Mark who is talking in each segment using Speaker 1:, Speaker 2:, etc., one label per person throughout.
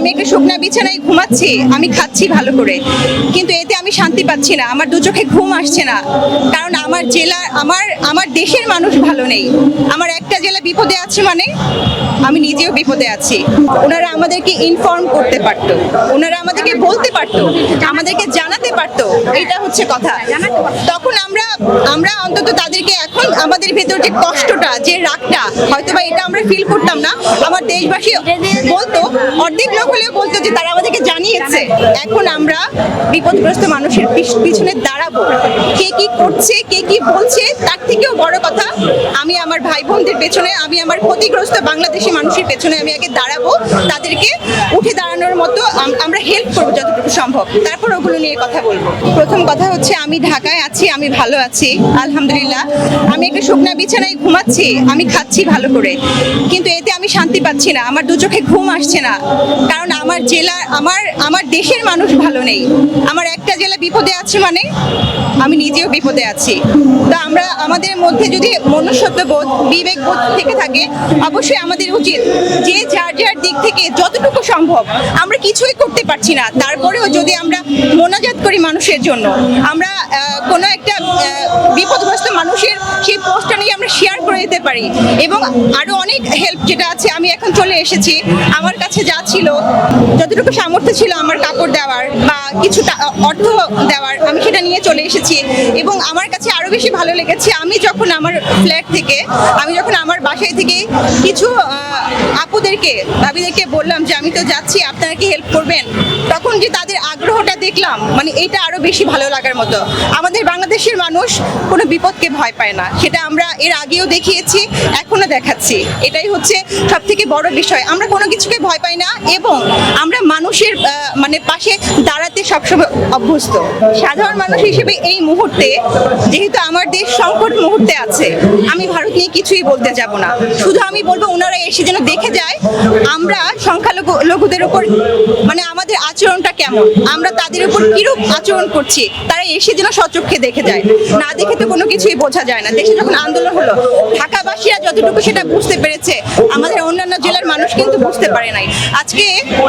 Speaker 1: আমি একটা শুকনা বিছানায় ঘুমাচ্ছি, আমি খাচ্ছি ভালো করে। কিন্তু এতে আমি শান্তি পাচ্ছি না, আমার দু চোখে ঘুম আসছে না। কারণ আমার জেলা, আমার আমার দেশের মানুষ ভালো নেই। আমার একটা জেলা বিপদে আছে মানে আমি নিজেও বিপদে আছি। ওনারা আমাদেরকে ইনফর্ম করতে পারতো, ওনারা আমাদেরকে বলতে পারতো, আমাদেরকে জানাতে পারতো এটা হচ্ছে কথা। তখন আমরা আমরা অন্তত তাদেরকে এখন আমাদের ভেতর যে কষ্টটা, যে রাগটা হয়তো বা এটা আমরা ফিল করতাম না, আমার দেশবাসী বলতো, অর্ধেক লোক বলতো যে তারা আমাদেরকে জানিয়েছে, এখন আমরা বিপদগ্রস্ত মানুষের পিছনে দাঁড়াবো। কে কি করছে, কে কি বলছে, তার থেকেও বড় কথা, আমি আমার ভাই বোনদের পেছনে, আমি আমার ক্ষতিগ্রস্ত বাংলাদেশি মানুষের পেছনে আমি আগে দাঁড়াবো, তাদেরকে উঠে দাঁড়ানোর মতো আমরা হেল্প করব যতটুকু সম্ভব। তারপর ওগুলো নিয়ে কথা বলব। প্রথম কথা হচ্ছে, আমি ঢাকায় আছি, আমি ভালো আছি, আলহামদুলিল্লাহ। আমি একটা শুকনা বিছানায় ঘুমাচ্ছি, আমি খাচ্ছি ভালো করে। কিন্তু এতে আমি শান্তি পাচ্ছি না, আমার দু চোখে ঘুম আসছে না। কারণ আমার জেলা, আমার আমার দেশের মানুষ ভালো নেই। আমার একটা জেলা বিপদে আছে মানে আমি নিজেও বিপদে আছি। তো আমরা, আমাদের মধ্যে যদি মনুষ্যত্ব বোধ বিবেক বোধ থেকে থাকে, অবশ্যই আমাদের উচিত যে যার যার দিক থেকে যতটুকু সম্ভব আমরা কিছুই করতে পারছি না। তারপরেও যদি আমরা মোনাজাত করি মানুষের জন্য, আমরা কোনো একটা বিপদগ্রস্ত মানুষের সেই পোস্টটা নিয়ে আমরা শেয়ার করে দিতে পারি। এবং আরও অনেক হেল্প যেটা আছে, আমি এখন চলে এসেছি। আমার কাছে যা ছিল যতটুকু সামর্থ্য ছিল আমার কাপড় দেওয়ার বা কিছু টা- অর্থ দেওয়ার, আমি সেটা নিয়ে চলে এসেছি। এবং আমার কাছে আরও বেশি ভালো লেগেছে, আমি যখন আমার ফ্ল্যাট থেকে, আমি যখন আমার বাসায় থেকে কিছু আপুদেরকে, ভাবিদেরকে বললাম যে, আমি তো যাচ্ছি, আপনারা কি হেল্প করবেন? তখন যে তাদের আগ্রহটা দেখলাম মানে এটা আরও বেশি ভালো লাগার মতো। আমাদের বাংলাদেশের মানুষ কোনো বিপদকে ভয় পায় না, সেটা আমরা এর আগেও দেখিয়েছি, এখনও দেখাচ্ছি। এটাই হচ্ছে সব থেকে বড় বিষয়। আমরা কোনো কিছুকে ভয় এবং আমরা মানুষের মানে পাশে দাঁড়াতে সবসময় অভ্যস্ত। সাধারণ মানুষ হিসেবে এই মুহূর্তে, যেহেতু আমার দেশ সংকট মুহূর্তে আছে, আমি ভারত নিয়ে কিছুই বলতে যাব না। শুধু আমি বলব, ওনারা এসে যেন দেখে যায়, আমরা সংখ্যালঘু লঘুদের উপর মানে আমাদের আচরণটা কেমন, আমরা তাদের উপর কিরূপ আচরণ করছি, তারা এসে যেন সচক্ষে দেখে যায়। না দেখে তো কোনো কিছুই বোঝা যায় না। দেশে যখন আন্দোলন হলো, ঢাকাবাসীরা যতটুকু সেটা বুঝতে পেরেছে, আমাদের অন্যান্য জেলার মানুষ কিন্তু বুঝতে পারে নাই। আজকে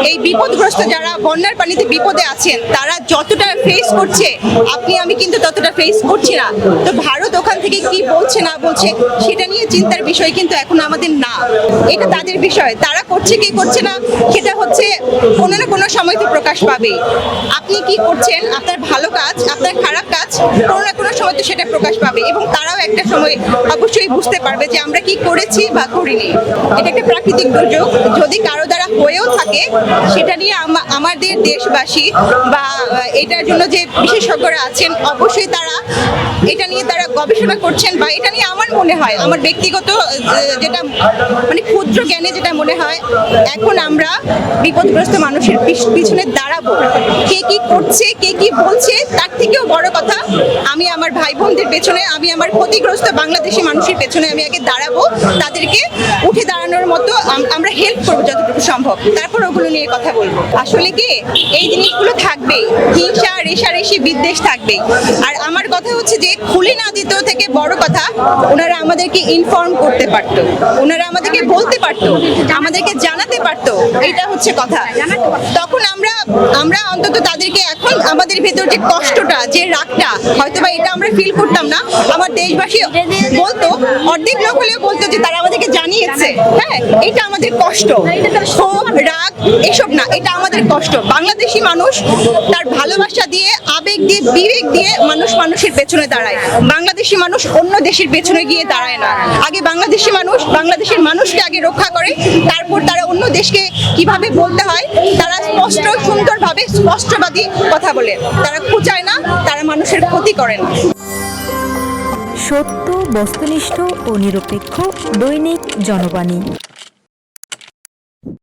Speaker 1: এই বিপদগ্রস্ত যারা বন্যার পানিতে বিপদে আছেন, তারা যতটা ফেস করছে, আপনি, আমি কিন্তু ততটা ফেস করছি না। তো ভারত ওখান থেকে কি বলছে, না বলছে, সেটা নিয়ে চিন্তার বিষয় কিন্তু এখন আমাদের না। এটা তাদের বিষয়। তারা করছে কি করছে না, সেটা হচ্ছে কোনো না কোনো সময় তো প্রকাশ পাবে আপনি কি করছেন, আপনার ভালো কাজ, আপনার খারাপ কাজ, কোনো না কোনো সময় তো সেটা প্রকাশ পাবে। এবং তারাও একটা সময় অবশ্যই বুঝতে পারবে যে আমরা কি করেছি বা করিনি। এটা একটা প্রাকৃতিক দুর্যোগ। যদি কারও দ্বারা হয়েও থাকে, সেটা নিয়ে আমাদের দেশবাসী বা, এটার জন্য যে বিশেষজ্ঞরা আছেন, অবশ্যই তারা এটা নিয়ে তারা গবেষণা করছেন বা এটা নিয়ে আমার মনে হয়, আমার ব্যক্তিগত যেটা মানে ক্ষুদ্র জ্ঞানে যেটা মনে হয়, এখন আমরা বিপদগ্রস্ত মানুষের পিছ- পিছনে দাঁড়াবো। কে কি করছে, কে কি বলছে, তার থেকেও বড় কথা, আমি আমার ভাই বোনদের পেছনে, আমি আমার ক্ষতিগ্রস্ত বাংলাদেশি মানুষের পেছনে আমি আগে দাঁড়াবো, তাদেরকে উঠে দাঁড়ানোর মতো আমরা হেল্প করব যতটুকু সম্ভব। তারপর ওগুলো নিয়ে কথা বলব। আসলে কি, এই জিনিসগুলো থাকবেই। হিংসা, রেশারেশি, বিদ্বেষ থাকবেই। আর আমার কথা হচ্ছে যে, খুলে না দিত থেকে বড় কথা, ওনারা আমাদেরকে ইনফর্ম করতে পারতো। ওনারা আমাদেরকে বলতে পারতো, আমাদেরকে জানাতে পারতো এটা হচ্ছে কথা। তখন আমরা আমরা অন্তত তাদেরকে এখন আমাদের ভেতর যে কষ্টটা, যে রাগটা হয়তো বা এটা আমরা ফিল করতাম না। আমার দেশবাসী বলতো, অর্ধেক লোক হলেও বলতো যে, তারা আমাদেরকে আমাদের কষ্ট। ক্ষোভ রাগ, এসব না, এটা আমাদের কষ্ট। বাংলাদেশি মানুষ তার ভালোবাসা দিয়ে, আবেগ দিয়ে, বিবেক দিয়ে মানুষ মানুষের পেছনে দাঁড়ায়। বাংলাদেশি মানুষ অন্য দেশের পেছনে গিয়ে দাঁড়ায় না। আগে বাংলাদেশি মানুষ, বাংলাদেশের মানুষকে আগে রক্ষা করে, তারপর তারা অন্য দেশকে কীভাবে বলতে হয়, তারা স্পষ্ট, সুন্দরভাবে স্পষ্টবাদী কথা বলে। তারা খুঁচায় না, তারা মানুষের ক্ষতি করে না।
Speaker 2: সত্য, বস্তুনিষ্ঠ ও নিরপেক্ষ দৈনিক জনবাণী।